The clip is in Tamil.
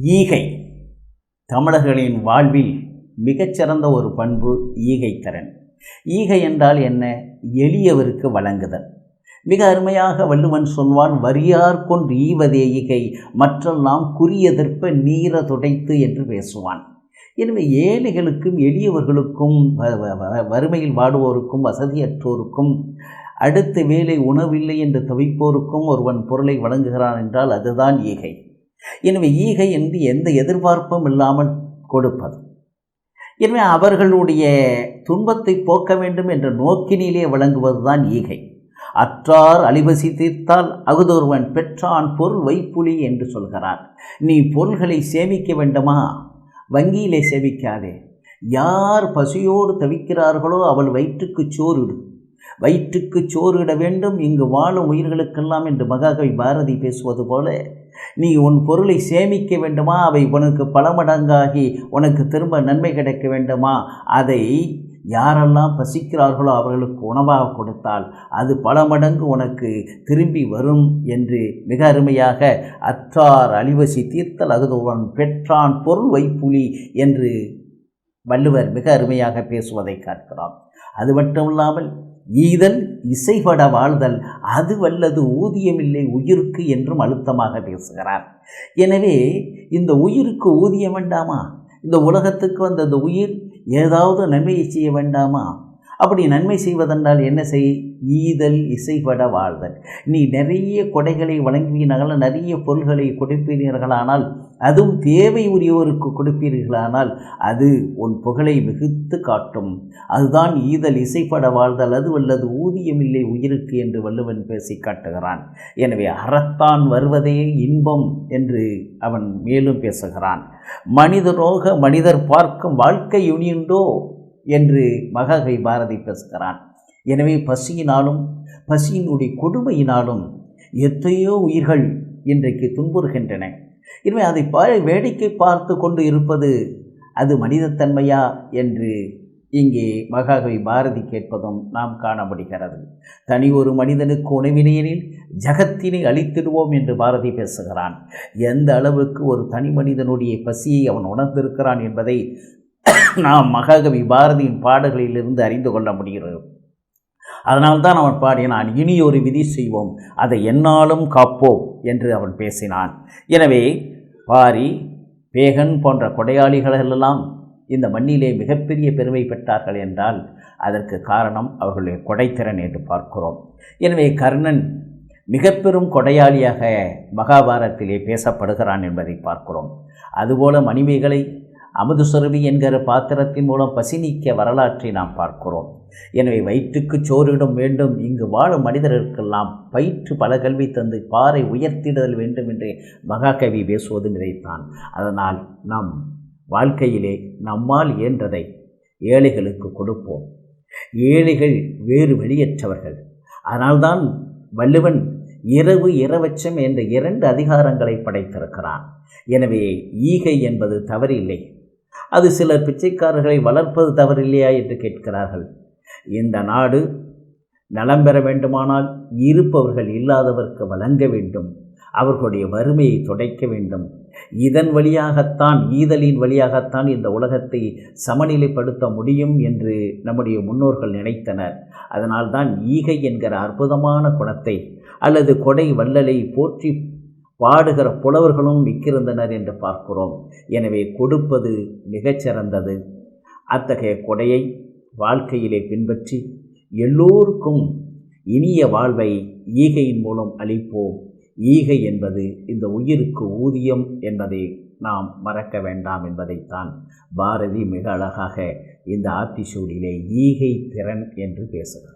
ஈகை. தமிழர்களின் வாழ்வில் மிகச்சிறந்த ஒரு பண்பு ஈகை திறன் ஈகை என்றால் என்ன? எளியவருக்கு வழங்குதல். மிக அருமையாக வள்ளுவன் சொல்வான் வரியார் கொன்று ஈவதே ஈகை மற்றெல்லாம் குறியதற்ப நீர துடைத்து என்று பேசுவான். எனவே ஏழைகளுக்கும் எளியவர்களுக்கும் வ- வ- வறுமையில் வாடுவோருக்கும் வசதியற்றோருக்கும் அடுத்த வேலை உணவில்லை என்று தவிப்போருக்கும் ஒருவன் பொருளை வழங்குகிறான் என்றால் அதுதான் ஈகை. எனவே ஈகை என்று எந்த எதிர்பார்ப்பும் இல்லாமல் கொடுப்பது. எனவே அவர்களுடைய துன்பத்தை போக்க வேண்டும் என்ற நோக்கினிலே வழங்குவதுதான் ஈகை. அற்றார் அழிவசி தீர்த்தால் அகுதொருவன் பெற்றான் பொருள் வைப்புலி என்று சொல்கிறார். நீ பொருள்களை சேமிக்க வேண்டுமா? வங்கியிலே சேமிக்காதே. யார் பசியோடு தவிக்கிறார்களோ அவள் வயிற்றுக்கு சோறிடு வயிற்றுக்கு சோறு இட வேண்டும் இங்கு வாழும் உயிர்களுக்கெல்லாம் என்று மகாகவி பாரதி பேசுவது போல நீ உன் பொருளை சேமிக்க வேண்டுமா? அவை உனக்கு பல மடங்காகி உனக்கு திரும்ப நன்மை கிடைக்க வேண்டுமா? அதை யாரெல்லாம் பசிக்கிறார்களோ அவர்களுக்கு உணவாக கொடுத்தால் அது பல மடங்கு உனக்கு திரும்பி வரும் என்று மிக அருமையாக அற்றார் அழிவசி தீர்த்தல் அகுதுவன் பெற்றான் பொருள் வைப்புலி என்று வள்ளுவர் மிக அருமையாக பேசுவதை பார்க்கிறோம் அது மட்டும் இல்லாமல் ஈதல் இசைபட வாழ்தல் அது வல்லது ஊதியமில்லை உயிருக்கு என்றும் அழுத்தமாக பேசுகிறார். எனவே இந்த உயிருக்கு ஊதியம் வேண்டாமா? இந்த உலகத்துக்கு வந்த இந்த உயிர் ஏதாவது நன்மையை செய்ய வேண்டாமா? அப்படி நன்மை செய்வதென்றால் என்ன செய்? ஈதல் இசைபட வாழ்தல். நீ நிறைய கொடைகளை வழங்குவீர்கள் நிறைய பொருள்களை கொடுப்பீர்களானால் அதுவும் தேவை உரியவருக்கு கொடுப்பீர்களானால் அது உன் புகழை மிகுத்து காட்டும். அதுதான் ஈதல் இசைப்பட வாழ்தல் அது வல்லது ஊதியமில்லை உயிருக்கு என்று வள்ளுவன் பேசி காட்டுகிறான். எனவே அறத்தான் வருவதே இன்பம் என்று அவன் மேலும் பேசுகிறான். மனிதரோக மனிதர் பார்க்கும் வாழ்க்கை யுனியுண்டோ என்று மககை பாரதி பேசுகிறான். எனவே பசியினாலும் பசியினுடைய கொடுமையினாலும் எத்தனையோ உயிர்கள் இன்றைக்கு துன்புறுகின்றன. இனிமே அதை வேடிக்கை பார்த்து கொண்டு இருப்பது அது மனிதத்தன்மையா என்று இங்கே மகாகவி பாரதி கேட்பதும் நாம் காணப்படுகிறது. தனி ஒரு மனிதனுக்கு உணவினையெனில் ஜகத்தினை அழித்திடுவோம் என்று பாரதி பேசுகிறான். எந்த அளவுக்கு ஒரு தனி மனிதனுடைய பசியை அவன் உணர்ந்திருக்கிறான் என்பதை நாம் மகாகவி பாரதியின் பாடல்களிலிருந்து அறிந்து கொள்ள முடிகிறது. அதனால்தான் அவன் பாடினான் இனி ஒரு விதி செய்வோம் அதை என்னாலும் காப்போம் என்று அவன் பேசினான். எனவே பாரி பேகன் போன்ற கொடையாளிகளெல்லாம் இந்த மண்ணிலே மிகப்பெரிய பெருமை பெற்றார்கள் என்றால் அதற்கு காரணம் அவர்களுடைய கொடைத்திறன் என்று பார்க்கிறோம். எனவே கர்ணன் மிக பெரும் கொடையாளியாக மகாபாரத்திலே பேசப்படுகிறான் என்பதை பார்க்கிறோம். அதுபோல மணிமேகலை அமுதுசுரவி என்கிற பாத்திரத்தின் மூலம் பசி நீக்கிய வரலாற்றை நாம் பார்க்கிறோம். எனவே வயிற்றுக்கு சோறிடும் வேண்டும் இங்கு வாழும் மனிதர்களுக்கெல்லாம் பயிற்று பல கல்வி தந்து பாறை உயர்த்திடுதல் வேண்டும் என்று மகாகவி பேசுவது நிறைத்தான் அதனால் நம் வாழ்க்கையிலே நம்மால் இயன்றதை ஏழைகளுக்கு கொடுப்போம். ஏழைகள் வேறு வெளியற்றவர்கள் அதனால்தான் வள்ளுவன் இரவு இரவச்சம் என்ற இரண்டு அதிகாரங்களை படைத்திருக்கிறான். எனவே ஈகை என்பது தவறில்லை. அது சிலர் பிச்சைக்காரர்களை வளர்ப்பது தவறில்லையா என்று கேட்கிறார்கள். இந்த நாடு நலம் பெற வேண்டுமானால் இருப்பவர்கள் இல்லாதவர்க்கு வழங்க வேண்டும். அவர்களுடைய வறுமையை துடைக்க வேண்டும். இதன் வழியாகத்தான் ஈதலின் வழியாகத்தான் இந்த உலகத்தை சமநிலைப்படுத்த முடியும் என்று நம்முடைய முன்னோர்கள் நினைத்தனர். அதனால்தான் ஈகை என்கிற அற்புதமான குணத்தை அல்லது கொடை வள்ளலை போற்றி பாடுகிற புலவர்களும் நிற்கிருந்தனர் என்று பார்க்கிறோம். எனவே கொடுப்பது மிகச்சிறந்தது. அத்தகைய கொடையை வாழ்க்கையிலே பின்பற்றி எல்லோருக்கும் இனிய வாழ்வை ஈகையின் மூலம் அளிப்போம். ஈகை என்பது இந்த உயிருக்கு ஊதியம் என்பதை நாம் மறக்க வேண்டாம் என்பதைத்தான் பாரதி மிக அழகாக இந்த ஆத்திசூடிலே ஈகை திறன் என்று பேசுகிறார்.